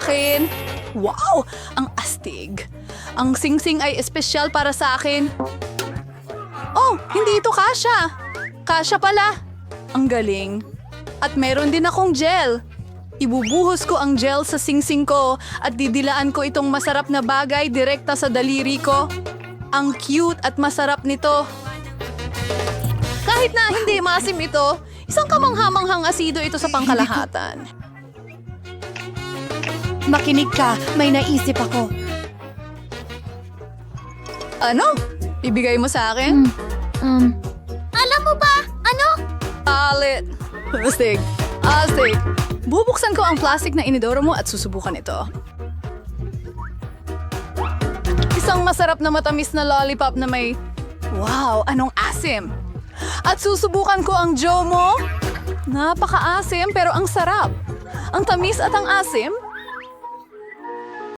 akin. Wow! Ang astig. Ang singsing ay espesyal para sa akin. Oh, hindi ito kasha. Kasha pala. Ang galing. At meron din akong gel. Ibubuhos ko ang gel sa singsing ko at didilaan ko itong masarap na bagay direkta sa daliri ko. Ang cute at masarap nito. Kahit na hindi masim ito, isang kamanghamanghang asido ito sa pangkalahatan. Makinig ka, may naisip ako. Ano? Ibigay mo sa akin? Um, alam mo ba? Ano? Alit. Astig. Astig. Bubuksan ko ang plastic na inidoro mo at susubukan ito. Isang masarap na matamis na lollipop na may... Wow, anong asim! At susubukan ko ang Joe mo. Napaka-asim pero ang sarap. Ang tamis at ang asim,